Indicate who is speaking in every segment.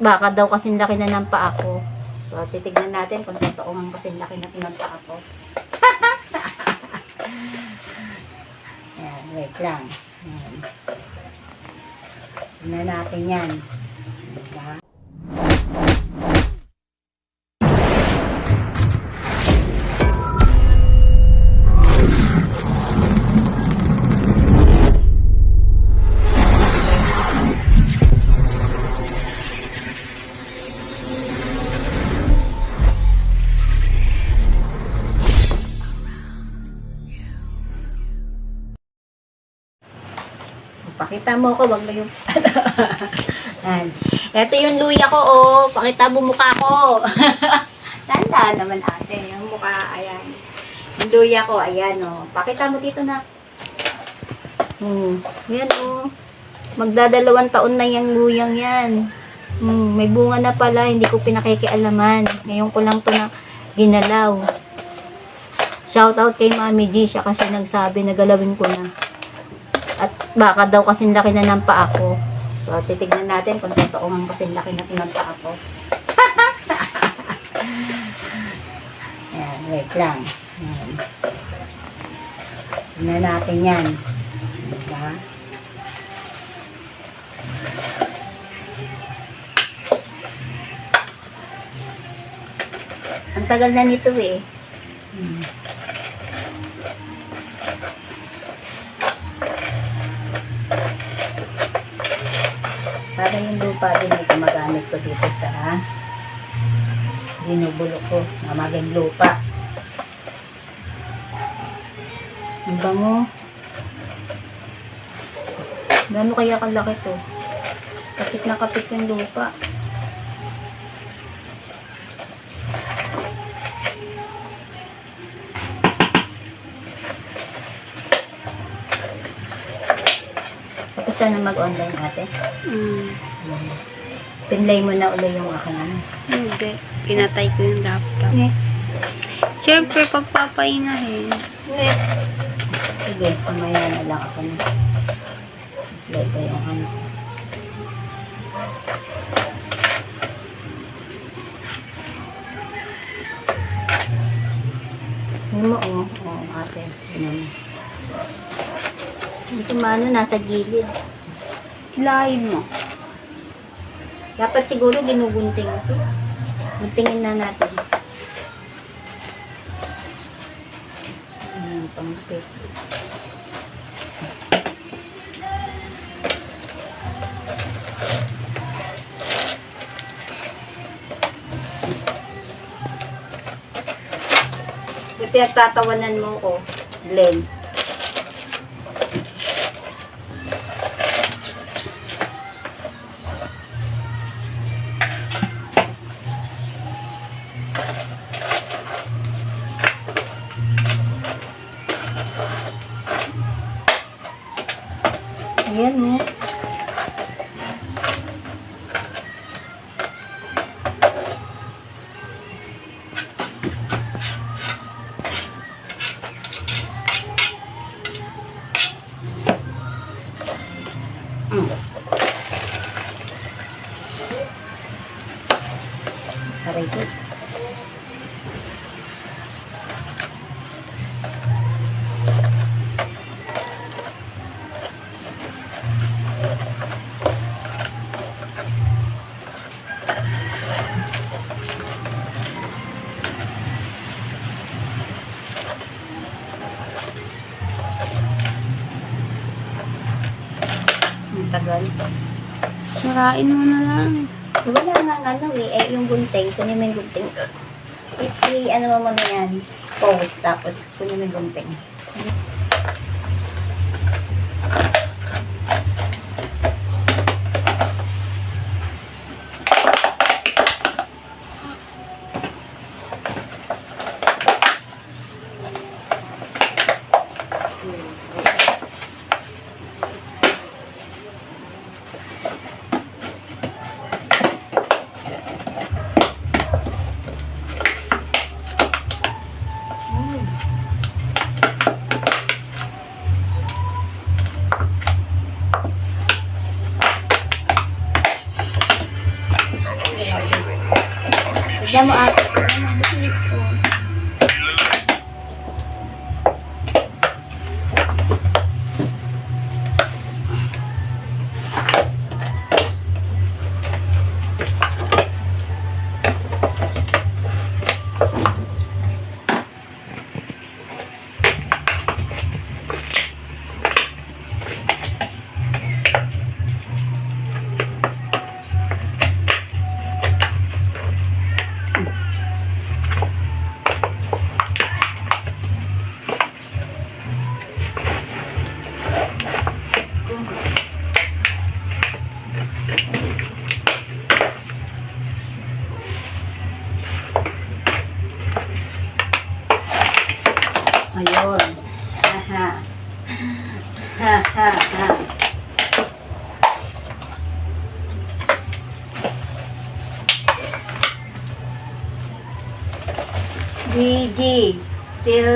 Speaker 1: baka daw kasing laki na ng paa ko. So, titignan natin kung totoo ang kasing laki na ng paa ko. Ayan, wait lang. Ayan. Tignan natin yan. Diba? Pakita mo ko, wag mo yung... Ito yung luya ko, oh. Pakita mo mukha ko. Tanda naman ate. Yung mukha, ayan. Yung luya ko, ayan, oh. Pakita mo dito na. Hmm. Yan, oh. Magdadalawang taon na yung luyang yan. Hmm. May bunga na pala, hindi ko pinakikialaman. Ngayon ko lang to na ginalaw. Shoutout kay Mami G, siya kasi nagsabi na galawin ko na. Baka daw kasing laki na ng paa ko. So, titignan natin kung totoo ang kasing laki na ng paa ko. Ayan, wait lang. Tignan natin yan. Diba? Ang tagal na nito eh. Hmm. Para yung lupa din ito magamit ko dito sa binubulok ko na maging lupa. Ang bango. Gano'n kaya kalaki to? Kapit na kapit yung lupa. Tapos na mag-online ate.
Speaker 2: Mm.
Speaker 1: Pinlay mo na ulit yung aking ano.
Speaker 2: Hindi. Pinatay ko yung laptop.
Speaker 1: Eh,
Speaker 2: Siyempre, pagpapahingahin.
Speaker 1: eh. Sige, kumaya na lang ako na. Play ko yung ano. Ano mo, oh. Oh, ate. Ano mo. Ito mano, nasa gilid.
Speaker 2: Hilahin mo.
Speaker 1: Dapat siguro ginugunting ito. Guntingin na natin. Ayan, pangkit. Ito yung tatawanan mo ko, Glenn.
Speaker 2: Sarain mo na lang.
Speaker 1: Wala nga nga ano eh, eh yung gunting, kunin mo yung gunting. I, ano mo muna yan, pose, tapos kunin mo yung gunting. Mo ate. Tignan GG. Till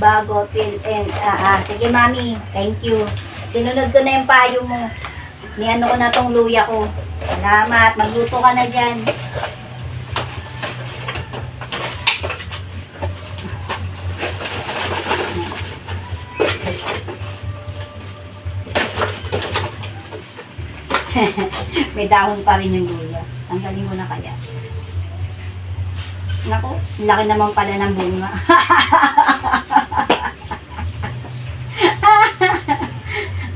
Speaker 1: bago till end. Ah, ah. Sige, mami. Thank you. Sinunod ko na yung payo mo. Ni ano ko na tong luya ko. Salamat. Magluto ka na dyan. May dahon pa rin yung luya. Tanggalin mo na kaya. Ang laki naman pala ng bunga.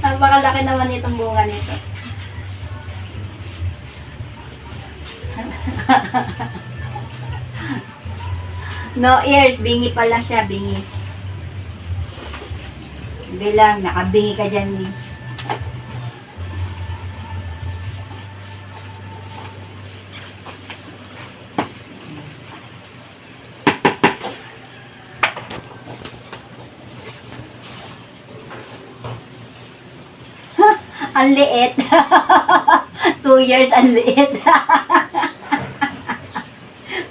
Speaker 1: Napakalaki naman itong bunga nito. no ears, bingi pala siya, bingi. Bilang, nakabingi ka dyan. Eh. Ang liit. Two years, ang liit.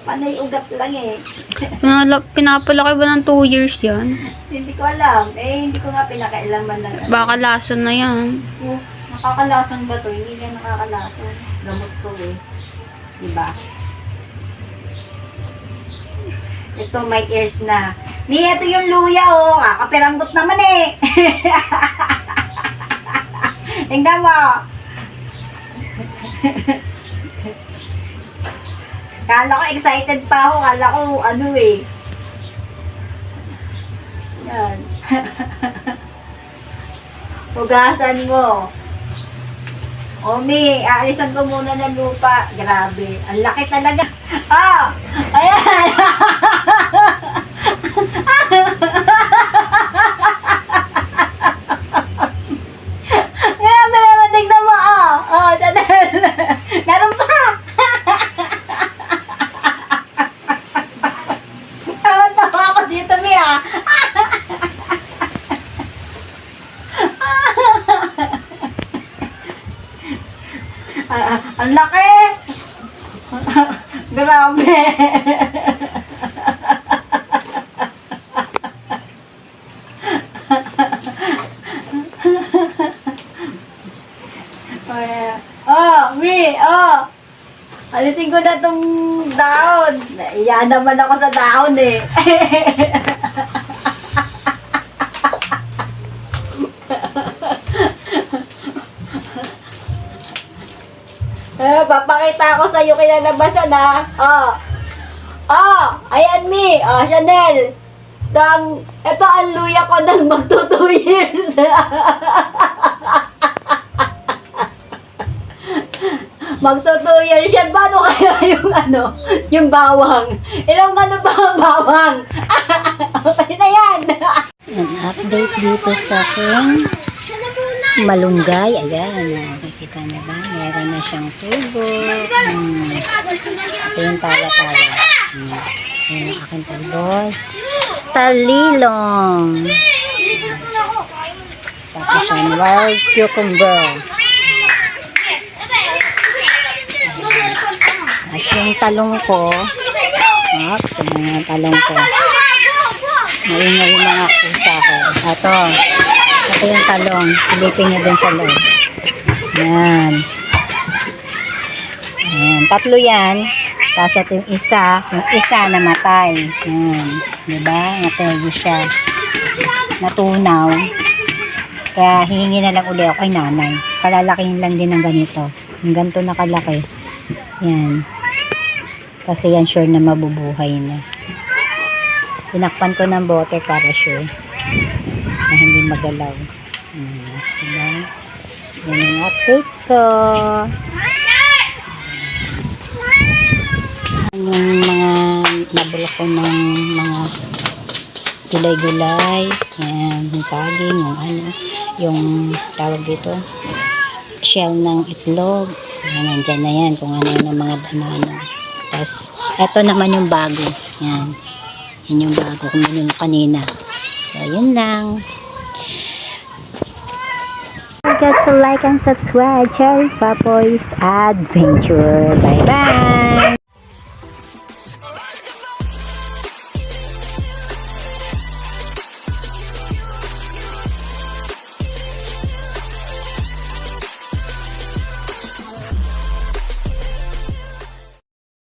Speaker 1: Panay ugat lang eh.
Speaker 2: Pinala- pinapalaki ba ng 2 years yan?
Speaker 1: Hindi ko alam. Eh, hindi ko nga pinakailaman ng ano.
Speaker 2: Baka lason na yan.
Speaker 1: Oh, nakakalason ba to? Hindi na nakakalason. Gamot ko eh. Diba? Ito, may ears na. Ni, ito yung luya oh. Kakapiranggot naman eh. Tingnan mo. Kala ko excited pa ako. Kala ko ano eh. Yan. Hugasan mo. Omi, aalisan ko muna ng lupa. Grabe. Ang laki talaga. Ah! Ayan! Grabe naman, tignan mo, oh. Oh, Chanel. Meron pa. Tawa-tawa ako dito, Mia. Ah, ang laki! Grabe! Ay, oh, mi, oh! Alisin ko na tong daon. Naiya naman ako sa daon eh. Eh, papakita ko sa iyo kinalabasan ha. Oh. Oh, ayan mi. Oh, Chanel. Dang, ito ang luya ko ng magto 2 years. Magto 2 years yan. Paano kaya yung ano, yung bawang? Ilang ano ba ang bawang? okay na yan. An update dito sa aking malunggay. Ayan, nakikita na ba? Meron na siyang tubo. Hmm. Ito yung tala-tala. Hmm. Ayan ang aking talbos. Talilong. Tapos yan, wild cucumber. Tapos yung talong ko. Oops, yung mga talong ko. Maingay yung mga kusa ko. Ito. Ito yung talong. Silipin niyo dun sa loob. Yan. Yan. Tatlo yan. Tapos ito yung isa, yung isa namatay. Yan. Diba? Nategi siya. Natunaw. Kaya hihingi na lang uli ako kay nanay. Kalalakihin lang din ng ganito. Yung ganito na kalaki. Yan. Kasi yan sure na mabubuhay na. Tinakpan ko ng bote para sure na hindi magalaw. Hmm? Yan ang update ko. Yung mga nabulok ko ng mga gulay-gulay. Yan, yung saging, yung ano, yung tawag dito, shell ng itlog. Yan, nandyan na yan kung ano yung mga ano-ano. Tapos, eto naman yung bago. Yan. Yan yung bago kung yun yung kanina. So, yun lang. Forget to like and subscribe. Cherry Papoy's Adventure. Bye-bye!